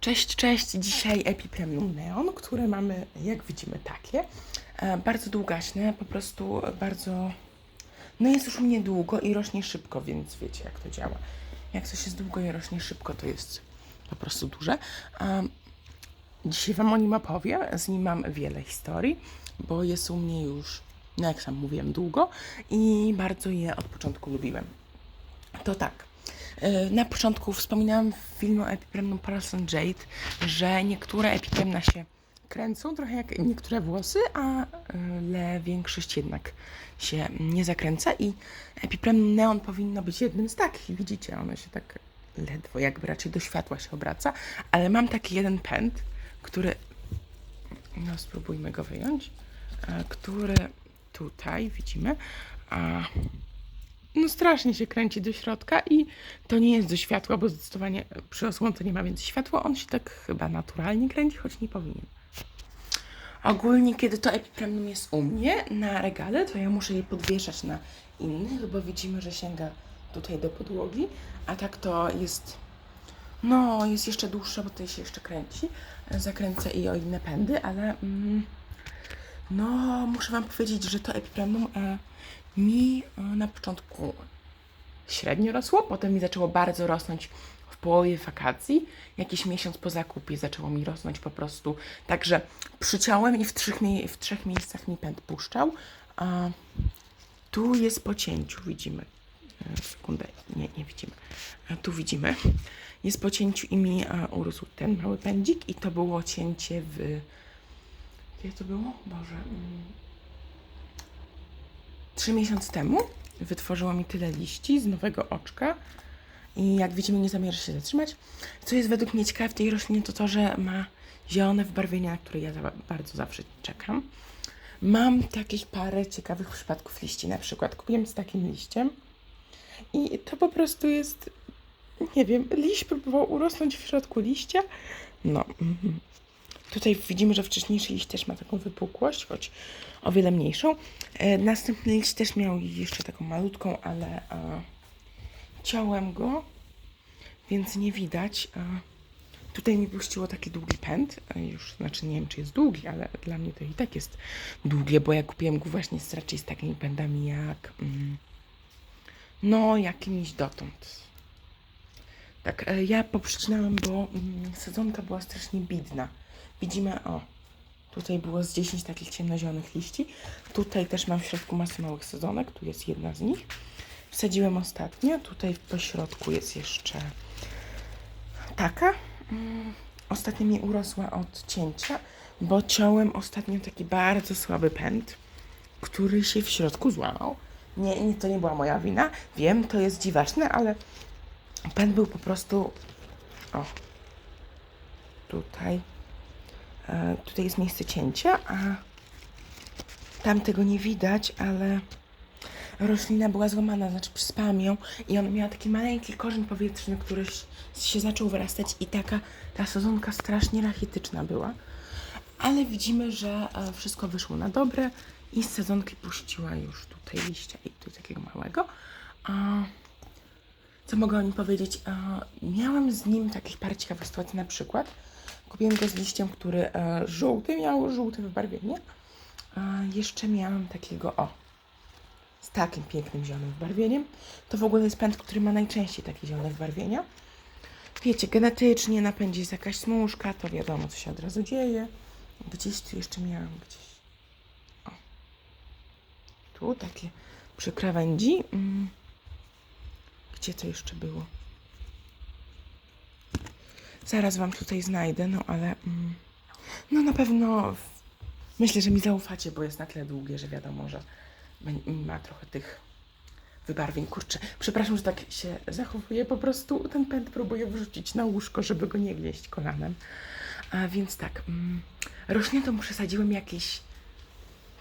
Cześć, cześć. Dzisiaj Epipremium Neon, które mamy, jak widzimy, takie. E, bardzo długaśne, po prostu bardzo... No jest już u mnie długo i rośnie szybko, więc wiecie, jak to działa. Jak coś jest długo i rośnie szybko, to jest po prostu duże. Dzisiaj Wam o nim opowiem. Z nim mam wiele historii, bo jest u mnie już, no jak sam mówiłem, długo i bardzo je od początku lubiłem. To tak. E, Na początku wspominałam w filmie o epipremnu Jade, że niektóre epipremna się kręcą, trochę jak niektóre włosy, ale większość jednak się nie zakręca i epipremn neon powinno być jednym z takich. Widzicie, one się tak ledwo, jakby raczej do światła się obraca, ale mam taki jeden pęd, który, no spróbujmy go wyjąć, e, który tutaj widzimy, a no strasznie się kręci do środka i to nie jest do światła, bo zdecydowanie przy osłonce nie ma więcej światła. On się tak chyba naturalnie kręci, choć nie powinien. Ogólnie, kiedy to epipremnum jest u mnie na regale, to ja muszę je podwieszać na innych, bo widzimy, że sięga tutaj do podłogi, a tak to jest, no, jest jeszcze dłuższe, bo tutaj się jeszcze kręci. Zakręcę i o inne pędy, ale mm, no, muszę Wam powiedzieć, że to epipremnum e, mi e, na początku średnio rosło, potem mi zaczęło bardzo rosnąć w połowie wakacji. Jakiś miesiąc po zakupie zaczęło mi rosnąć po prostu. Także przyciąłem i w trzech, w trzech miejscach mi pęd puszczał. A tu jest po cięciu, widzimy. E, Sekundę, nie, nie widzimy. E, Tu widzimy. Jest po cięciu i mi urósł ten mały pędzik i to było cięcie w... Kiedy to było? Boże... Trzy miesiące temu wytworzyło mi tyle liści z nowego oczka i jak widzimy nie zamierza się zatrzymać. Co jest według mnie ciekawe w tej roślinie to to, że ma zielone wbarwienia, na które ja bardzo zawsze czekam. Mam takich parę ciekawych przypadków liści. Na przykład kupiłem z takim liściem i to po prostu jest, nie wiem, liść próbował urosnąć w środku liścia. No, mhm. Tutaj widzimy, że wcześniejszy liść też ma taką wypukłość, choć o wiele mniejszą. E, następny liść też miał jeszcze taką malutką, ale e, ciąłem go, więc nie widać. E, tutaj mi puściło taki długi pęd. Już, znaczy nie wiem, czy jest długi, ale dla mnie to i tak jest długie, bo ja kupiłem go właśnie z, raczej z takimi pędami jak, mm, no, jakimiś dotąd. Tak, e, ja poprzycinałem, bo mm, sezonka była strasznie bidna. Widzimy, o, tutaj było z 10 takich ciemnozielonych liści. Tutaj też mam w środku masę małych sezonek, tu jest jedna z nich. Wsadziłem ostatnio, tutaj po środku jest jeszcze taka. Mm, Ostatnio mi urosła od cięcia, bo ciąłem ostatnio taki bardzo słaby pęd, który się w środku złamał. Nie, nie, to nie była moja wina. Wiem, to jest dziwaczne, ale pęd był po prostu. O. Tutaj. E, tutaj jest miejsce cięcia, a tam tego nie widać, ale roślina była złamana, znaczy przyspałam ją i ona miała taki maleńki korzeń powietrzny, który się zaczął wyrastać i taka ta sezonka strasznie rachityczna była. Ale widzimy, że e, wszystko wyszło na dobre i z sezonki puściła już tutaj liścia i tutaj takiego małego. A co mogę o nim powiedzieć? E, miałam z nim takich parę ciekawych sytuacji, na przykład kupiłem go z liściem, który e, żółty miał, żółte wybarwienie. A jeszcze miałam takiego, o, z takim pięknym zielonym wybarwieniem. To w ogóle jest pęd, który ma najczęściej takie zielone wybarwienia. Wiecie, genetycznie napędzi jest jakaś smużka, to wiadomo, co się od razu dzieje. Gdzieś tu jeszcze miałam, gdzieś. O. Tu takie przy krawędzi. Mm. Gdzie to jeszcze było? Zaraz Wam tutaj znajdę, no ale mm, no na pewno myślę, że mi zaufacie, bo jest na tyle długie, że wiadomo, że ma trochę tych wybarwień. Kurczę, przepraszam, że tak się zachowuję, po prostu ten pęd próbuję wrzucić na łóżko, żeby go nie gnieść kolanem. A więc tak, mm, roślinę przesadziłem jakieś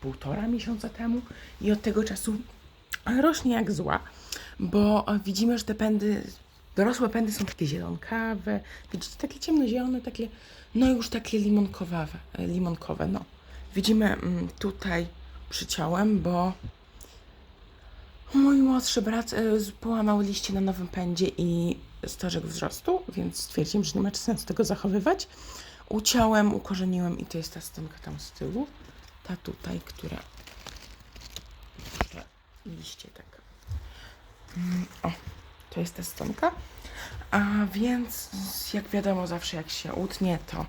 półtora miesiąca temu i od tego czasu rośnie jak zła, bo widzimy, że te pędy, dorosłe pędy są takie zielonkawe, widzicie, takie ciemnozielone, takie, no już takie limonkowe, limonkowe, no. Widzimy mm, tutaj przyciąłem, bo mój młodszy brat e, połamał liście na nowym pędzie i stożek wzrostu, więc stwierdziłem, że nie ma sensu tego zachowywać. Uciąłem, ukorzeniłem i to jest ta stonka tam z tyłu. Ta tutaj, która... liście tak. Mm, O, to jest ta stonka. A więc, jak wiadomo, zawsze jak się utnie, to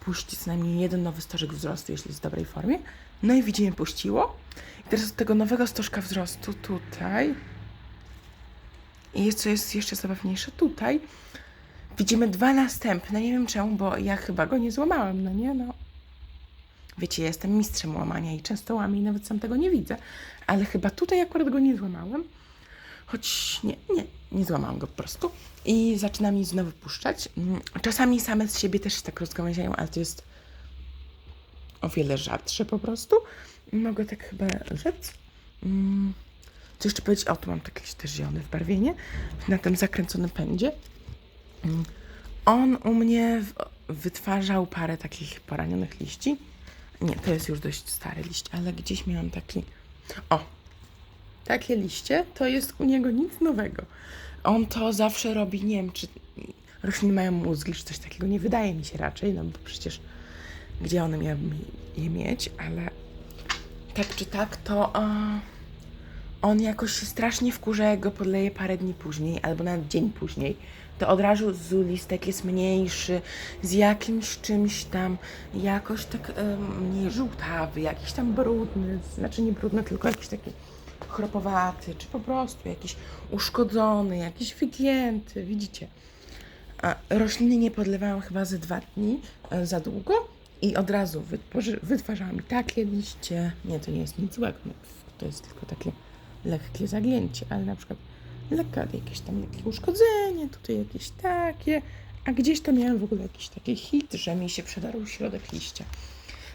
puści co najmniej jeden nowy stożek wzrostu, jeśli jest w dobrej formie. No i widzimy, puściło. I teraz od tego nowego stożka wzrostu tutaj i co jest jeszcze zabawniejsze, tutaj widzimy dwa następne. Nie wiem czemu, bo ja chyba go nie złamałem, no nie? No. Wiecie, ja jestem mistrzem łamania i często łamię i nawet sam tego nie widzę. Ale chyba tutaj akurat go nie złamałem. Choć nie, nie, nie złamałam go po prostu. I zaczyna mi znowu puszczać. Mm, Czasami same z siebie też się tak rozgałęziają, ale to jest o wiele rzadsze po prostu. Mogę tak chyba rzec. Mm. Co jeszcze powiedzieć? O, tu mam takie też zielone wbarwienie na tym zakręconym pędzie. Mm. On u mnie wytwarzał parę takich poranionych liści. Nie, to jest już dość stary liść, ale gdzieś miałam taki... O, takie liście to jest u niego nic nowego. On to zawsze robi, nie wiem, czy rośliny mają mózgi, czy coś takiego. Nie wydaje mi się raczej, no bo przecież gdzie one miały je mieć, ale tak czy tak, to on jakoś się strasznie wkurza, jak go podleje parę dni później, albo nawet dzień później. To od razu z listek jest mniejszy, z jakimś czymś tam, jakoś tak mniej żółtawy, jakiś tam brudny, znaczy nie brudny, tylko jakiś taki chropowaty, czy po prostu jakiś uszkodzony, jakiś wygięty, widzicie. A rośliny nie podlewałam chyba ze dwa dni e, za długo i od razu wytwarzała mi takie liście. Nie, to nie jest nic złego, no, to jest tylko takie lekkie zagięcie, ale na przykład lekka jakieś tam lekkie uszkodzenie, tutaj jakieś takie, a gdzieś tam miałam w ogóle jakiś taki hit, że mi się przedarł środek liścia.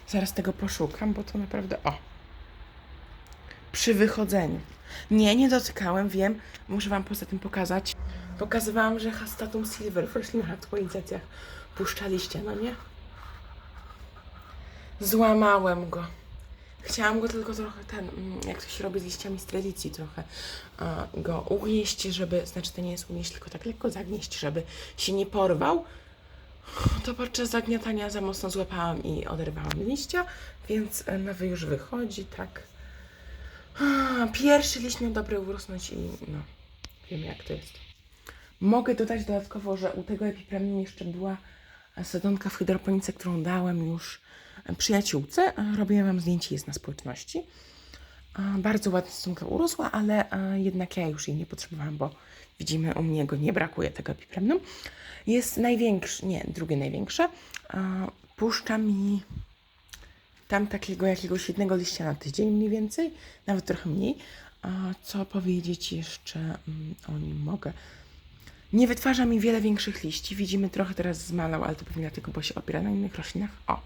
Zaraz tego poszukam, bo to naprawdę, o, przy wychodzeniu. Nie, nie dotykałem, wiem. Muszę Wam poza tym pokazać. Pokazywałam, że Hastatum Silver w roślinnych aktualizacjach puszczaliście, no nie? Złamałem go. Chciałam go tylko trochę ten, mm, jak to się robi z liściami z tradycji, trochę go ugnieść, żeby, znaczy to nie jest ugnieść, tylko tak lekko zagnieść, żeby się nie porwał. To podczas zagniatania za mocno złapałam i oderwałam liścia, więc e, nowy już wychodzi, tak. Pierwszy liść miał dobre urosnąć i no, wiem jak to jest. Mogę dodać dodatkowo, że u tego epipremii jeszcze była sadzonka w hydroponice, którą dałem już przyjaciółce. Robiłam wam zdjęcie, jest na społeczności. A, Bardzo ładnie sadzonka urosła, ale jednak ja już jej nie potrzebowałam, bo widzimy, u mnie go nie brakuje tego epipremnum. Jest największy, nie, drugie największe. Puszcza mi tam takiego jakiegoś jednego liścia na tydzień mniej więcej, nawet trochę mniej. A co powiedzieć jeszcze mm, o nim mogę? Nie wytwarza mi wiele większych liści. Widzimy trochę teraz zmalał, ale to pewnie dlatego, bo się opiera na innych roślinach. O!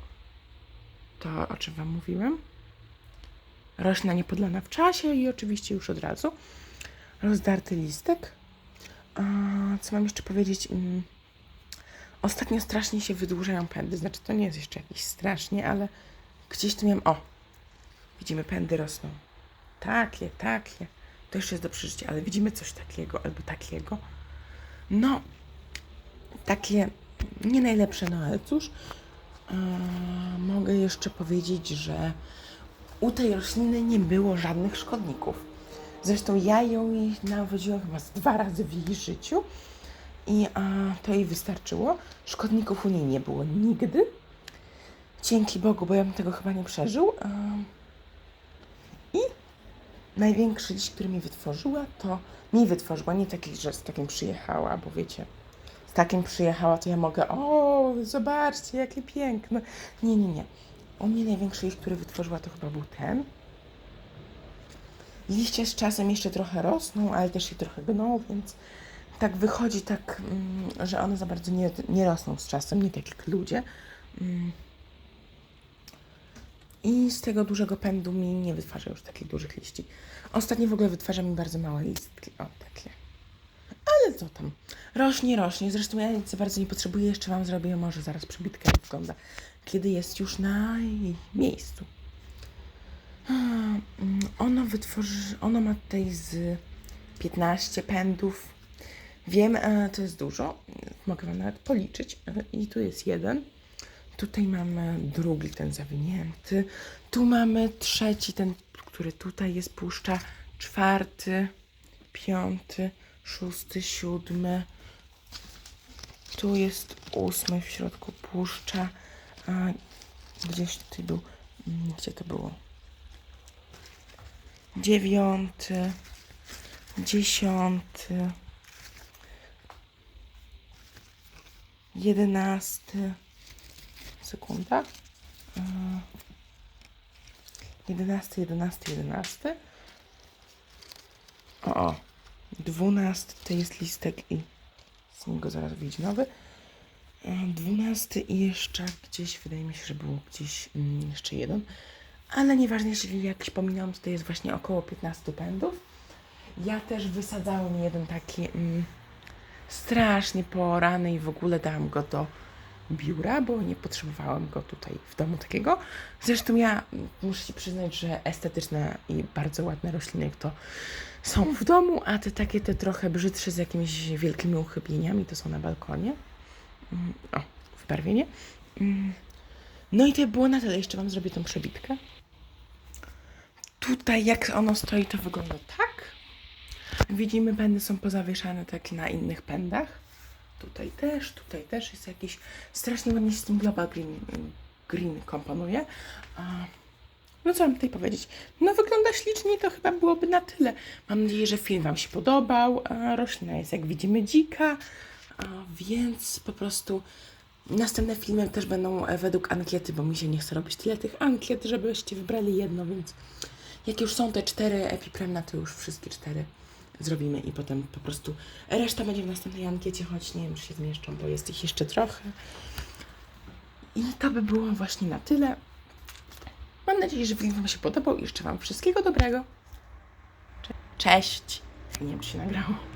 To o czym Wam mówiłem. Roślina niepodlana w czasie i oczywiście już od razu. Rozdarty listek. A, co mam jeszcze powiedzieć? Mm, Ostatnio strasznie się wydłużają pędy. Znaczy, to nie jest jeszcze jakiś strasznie, ale gdzieś tu miałem. O! Widzimy, pędy rosną. Takie, takie. To jeszcze jest do przeżycia, ale widzimy coś takiego albo takiego. No, takie nie najlepsze, no ale cóż. Eee, mogę jeszcze powiedzieć, że u tej rośliny nie było żadnych szkodników. Zresztą ja ją nawodziłam chyba z dwa razy w jej życiu i a, to jej wystarczyło. Szkodników u niej nie było nigdy. Dzięki Bogu, bo ja bym tego chyba nie przeżył. Eee, I największy liść, który mi wytworzyła, to mi wytworzyła, nie taki, że z takim przyjechała, bo wiecie, z takim przyjechała, to ja mogę, o, zobaczcie, jakie piękne. Nie, nie, nie. U mnie największy liść, który wytworzyła, to chyba był ten. Liście z czasem jeszcze trochę rosną, ale też się trochę gną, więc tak wychodzi tak, mm, że one za bardzo nie, nie rosną z czasem, nie tak jak ludzie. I z tego dużego pędu mi nie wytwarza już takich dużych liści. Ostatnio w ogóle wytwarza mi bardzo małe listki. O, takie. Ale co tam? Rośnie, rośnie. Zresztą ja nic za bardzo nie potrzebuję. Jeszcze Wam zrobię może zaraz przebitkę, jak wygląda. Kiedy jest już na jej miejscu. Mm, Ono wytworzy... Ono ma tutaj z 15 pędów. Wiem, e, to jest dużo. Mogę Wam nawet policzyć. E, I tu jest jeden. Tutaj mamy drugi, ten zawinięty. Tu mamy trzeci, ten, który tutaj jest puszcza. Czwarty, piąty, szósty, siódmy. Tu jest ósmy w środku puszcza. A gdzieś tutaj był. mm, Gdzie to było? Dziewiąty, dziesiąty, jedenasty. Sekunda. E, Jedenasty, jedenasty, jedenasty. O, o. Dwunasty to jest listek i z niego zaraz wyjdzie nowy. E, Dwunasty i jeszcze gdzieś, wydaje mi się, że było gdzieś mm, jeszcze jeden. Ale nieważne, jeżeli jakiś pominąłem, to, jest właśnie około 15 pędów. Ja też wysadzałem jeden taki mm, strasznie porany i w ogóle dałam go do biura, bo nie potrzebowałam go tutaj w domu takiego. Zresztą ja muszę się przyznać, że estetyczne i bardzo ładne rośliny to są w domu, a te takie te trochę brzydsze z jakimiś wielkimi uchybieniami to są na balkonie. Mm, O, wybarwienie. Mm. No i to było na tyle. Jeszcze Wam zrobię tą przebitkę. Tutaj jak ono stoi, to wygląda tak. Widzimy, pędy są pozawieszane tak na innych pędach. Tutaj też, tutaj też jest jakiś strasznie ładnie się z tym Global Green, green komponuje. No co mam tutaj powiedzieć? No wygląda ślicznie to chyba byłoby na tyle. Mam nadzieję, że film Wam się podobał. Roślina jest jak widzimy dzika, więc po prostu następne filmy też będą e, według ankiety, bo mi się nie chce robić tyle tych ankiet, żebyście wybrali jedno, więc jak już są te cztery epipremna, to już wszystkie cztery zrobimy i potem po prostu reszta będzie w następnej ankiecie, choć nie wiem, czy się zmieszczą, bo jest ich jeszcze trochę. I to by było właśnie na tyle. Mam nadzieję, że film Wam się podobał i życzę Wam wszystkiego dobrego. Cze- Cześć! Nie wiem, czy się nagrało.